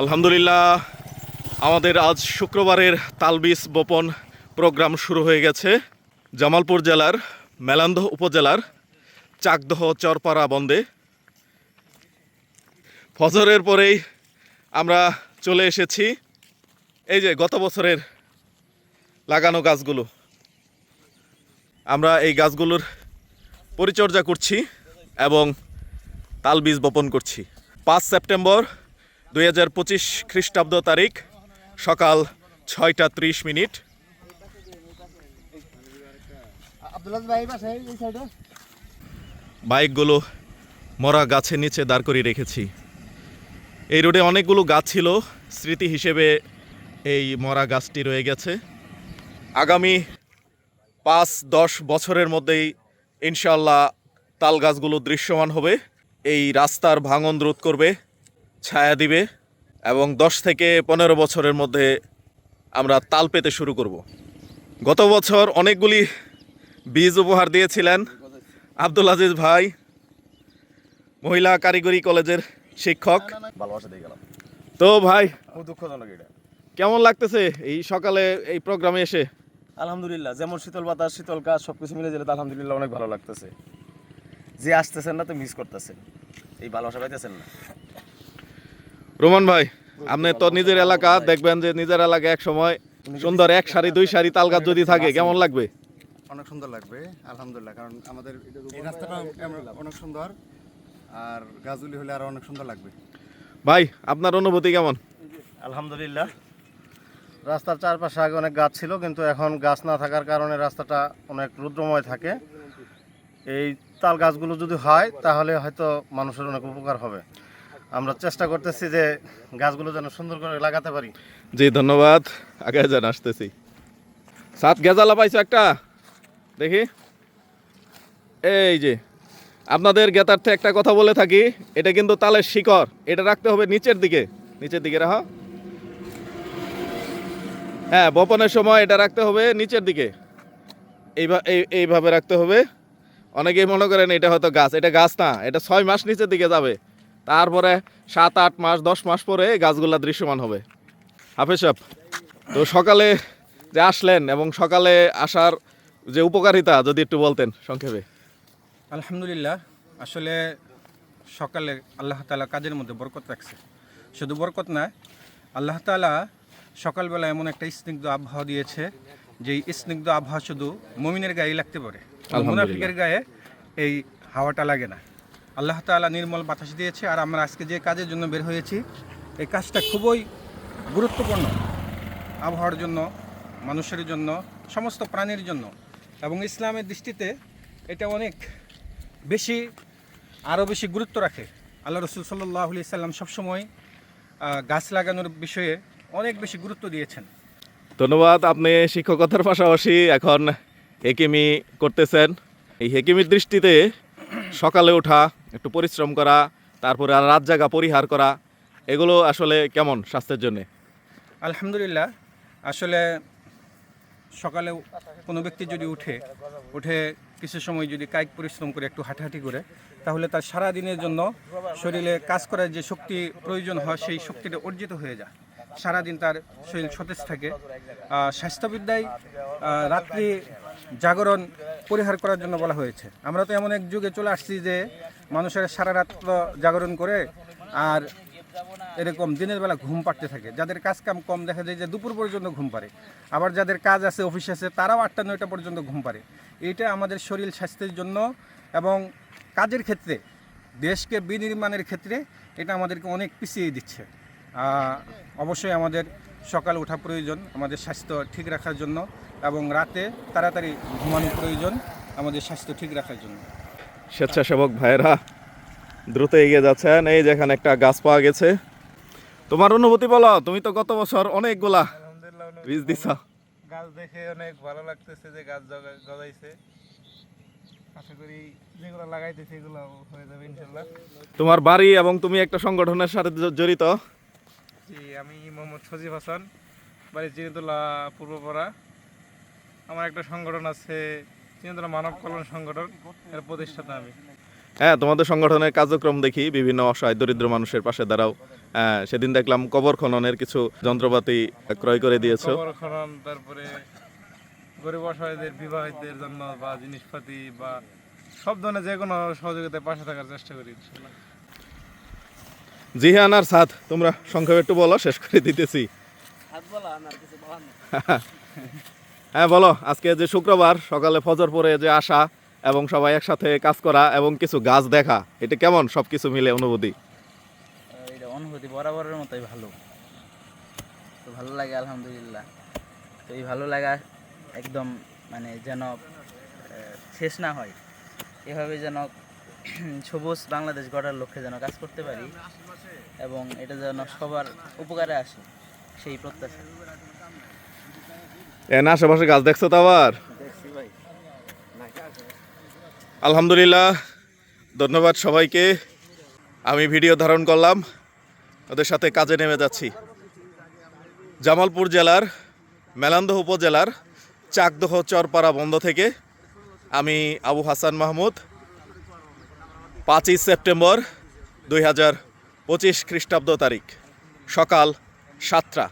আলহামদুলিল্লাহ, আমাদের আজ শুক্রবারের তালবিস বপন প্রোগ্রাম শুরু হয়ে গেছে। জামালপুর জেলার মেলান্দহ উপজেলার চাকদহ চরপাড়া বন্দে। ফজরের পরেই আমরা চলে এসেছি। এই যে গত বছরের লাগানো গাছগুলো। আমরা এই গাছগুলোর পরিচর্যা করছি এবং তাল বীজ বপন করছি। পাঁচ সেপ্টেম্বর দুই হাজার পঁচিশ খ্রিস্টাব্দ তারিখ সকাল ছয়টা ত্রিশ মিনিট। বাইকগুলো মরা গাছের নিচে দাঁড় করিয়ে রেখেছি। এই রোডে অনেকগুলো গাছ ছিল স্মৃতি হিসেবে এই মরা গাছটি রয়ে গেছে। আগামী পাঁচ দশ বছরের মধ্যেই ইনশাল্লাহ তাল গাছগুলো দৃশ্যমান হবে। এই রাস্তার ভাঙন রোধ করবে। ছায়া দিবে এবং দশ থেকে পনেরো বছরের মধ্যে আমরা তাল পেতে শুরু করব। গত বছর অনেকগুলি বীজ উপহার দিয়েছিলেন আব্দুল আজিজ ভাই মহিলা কারিগরি কলেজের শিক্ষক। তো ভাই দুঃখজনক এটা। কেমন লাগতেছে এই সকালে এই প্রোগ্রামে এসে? আলহামদুলিল্লাহ যেমন শীতল বাতাস শীতল কাজ সব কিছু মিলে যেতে আলহামদুলিল্লাহ অনেক ভালো লাগতেছে। যে আসতেছেন না তো মিস করতেছেন। এই ভালোবাসা পাইতেছেন না। রোমান ভাই আপনি তো নিজের এলাকা দেখবেন যে নিজের এলাকা এক সময় সুন্দর এক সারি দুই সারি তাল গাছ যদি থাকে কেমন লাগবে? অনেক সুন্দর লাগবে আলহামদুলিল্লাহ কারণ আমাদের এই রাস্তাটা অনেক সুন্দর আর গাছগুলি হলে আরও অনেক সুন্দর লাগবে। ভাই আপনার অনুভূতি কেমন? আলহামদুলিল্লাহ রাস্তার চারপাশে আগে অনেক গাছ ছিল কিন্তু এখন গাছ না থাকার কারণে রাস্তাটা অনেক রুদ্রময় থাকে। এই তাল গাছগুলো যদি হয় তাহলে হয়তো মানুষের অনেক উপকার হবে। আমরা চেষ্টা করতেছি যে গাছগুলো যেন সুন্দর করে লাগাতে পারি। জি, ধন্যবাদ। আগে যান আসতেছি। সাত গেজালা পাইছো একটা? দেখি। এই যে, আপনাদের গেতার্থে একটা কথা বলে থাকি। এটা কিন্তু তালের শিকড়। এটা রাখতে হবে নিচের দিকে। নিচের দিকে রাখো। হ্যাঁ বপনের সময় এটা রাখতে হবে নিচের দিকে। এইভাবে এইভাবে রাখতে হবে। অনেকেই মনে করেন এটা হয়তো গাছ। এটা গাছ না, এটা ছয় মাস নিচের দিকে যাবে। তারপরে সাত আট মাস দশ মাস পরে গাছগুলা দৃশ্যমান হবে। হাফেজ সাহেব তো সকালে যে আসলেন এবং সকালে আসার যে উপকারিতা যদি একটু বলতেন সংক্ষেপে। আলহামদুলিল্লাহ আসলে সকালে আল্লাহ তালা কাজের মধ্যে বরকত রাখছে। শুধু বরকত না আল্লাহ তালা সকালবেলা এমন একটা স্নিগ্ধ আবহাওয়া দিয়েছে যে স্নিগ্ধ আবহাওয়া শুধু মমিনের গায়ে লাগতে পারে। মুনাফিকের গায়ে এই হাওয়াটা লাগে না। আল্লাহ তালা নির্মল বাতাস দিয়েছে আর আমরা আজকে যে কাজের জন্য বের হয়েছি, এই কাজটা খুবই গুরুত্বপূর্ণ। আবহাওয়ার জন্য, মানুষের জন্য, সমস্ত প্রাণীর জন্য। এবং ইসলামের দৃষ্টিতে এটা অনেক বেশি, আরও বেশি গুরুত্ব রাখে। আল্লাহ রসুল সাল্লাহ সাল্লাম সবসময় গাছ লাগানোর বিষয়ে অনেক বেশি গুরুত্ব দিয়েছেন। ধন্যবাদ, আপনি শিক্ষকতার পাশাপাশি এখন হেকিমি করতেছেন। এই হেকিমির দৃষ্টিতে সকালে ওঠা একটু পরিশ্রম করা, তারপরে আর রাত জাগা পরিহার করা, এগুলো আসলে কেমন স্বাস্থ্যের জন্যে? আলহামদুলিল্লাহ, আসলে সকালে কোনো ব্যক্তি যদি উঠে উঠে কিছু সময় যদি কায়িক পরিশ্রম করে একটু হাঁটাহাঁটি করে, তাহলে তার সারা দিনের জন্য শরীরে কাজ করার যে শক্তি প্রয়োজন হয়, সেই শক্তিটা অর্জিত হয়ে যায়। সারাদিন তার শরীর সতেজ থাকে। স্বাস্থ্যবিদ্যায় রাত্রি জাগরণ পরিহার করার জন্য বলা হয়েছে। আমরা তো এমন এক যুগে চলে আসছি যে মানুষের সারা রাত্র জাগরণ করে আর এরকম দিনের বেলা ঘুম পাড়তে থাকে। যাদের কাজ কাম কম দেখা যায় যে দুপুর পর্যন্ত ঘুম পারে আবার যাদের কাজ আছে, অফিস আছে, তারাও আটটা, নয়টা পর্যন্ত ঘুম পারে এইটা আমাদের শরীর স্বাস্থ্যের জন্য এবং কাজের ক্ষেত্রে, দেশকে বিনির্মাণের ক্ষেত্রে এটা আমাদেরকে অনেক পিছিয়ে দিচ্ছে। অবশ্যই আমাদের সকাল ওঠা প্রয়োজন, আমাদের স্বাস্থ্য ঠিক রাখার জন্য এবং রাতে তাড়াতাড়ি ঘুমানো প্রয়োজন, আমাদের স্বাস্থ্য ঠিক রাখার জন্য। স্বেচ্ছাসেবক ভাইয়েরা দ্রুত এগিয়ে যাচ্ছেন। এই যেখানে একটা গাছ পাওয়া গেছে। তোমার অনুভূতি বলো তুমি তো গত বছর অনেকগুলা বীজ দিছ। গাছ দেখে অনেক ভালো লাগতেছে যে গাছ গজাইছে। আশা করি যেগুলো লাগাইতেছে এগুলো হয়ে যাবে ইনশাল্লাহ তোমার বাড়ি এবং তুমি একটা সংগঠনের সাথে জড়িত? জি আমি মোহাম্মদ সজিব হাসান বাড়ি চিনিতলা পূর্বপাড়া। আমার একটা সংগঠন আছে চিনিতলা মানব কল্যাণ সংগঠন এর প্রতিষ্ঠাতা আমি। হ্যাঁ তোমাদের সংগঠনের কার্যক্রম দেখি বিভিন্ন অসহায় দরিদ্র মানুষের পাশে দাঁড়াও। হ্যাঁ, সেদিন দেখলাম কবর খননের কিছু যন্ত্রপাতি ক্রয় করে দিয়েছ। কবর খনন তারপরে গরিব অসহায়দের বিবাহিতদের জন্য বা জিনিসপাতি বা সব ধরনের যে কোনো সহযোগিতায় পাশে থাকার চেষ্টা করি। জিহান আর সাদ তোমরা সংক্ষেপে একটু বলো শেষ করে দিতেছি। হ্যাঁ বলো, আজকে যে শুক্রবার, সকালে ফজর পরে যে আসা এবং সবাই একসাথে কাজ করা এবং কিছু গাছ দেখা, এটা কেমন সব কিছু মিলে অনুভূতি? এটা অনুভূতি বরাবরের মতোই ভালো। তো ভালো লাগে, আলহামদুলিল্লাহ। তো এই ভালো লাগা একদম মানে যেন শেষ না হয়। এভাবে যেন সবুজ বাংলাদেশ গড়ার লক্ষ্যে যেন কাজ করতে পারি এবং এটা যেন সবার উপকারে আসে, সেই প্রত্যাশা। এন আশেপাশে গাছ দেখছ তো আবার? আলহামদুলিল্লাহ, ধন্যবাদ সবাইকে। আমি ভিডিও ধারণ করলাম, ওদের সাথে কাজে নেমে যাচ্ছি। জামালপুর জেলার, মেলান্দহ উপজেলার চাকদহ চরপাড়া বন্ধ থেকে আমি আবু হাসান মাহমুদ, পাঁচই সেপ্টেম্বর দুই হাজার পঁচিশ খ্রিস্টাব্দ তারিখ, সকাল সাতটা।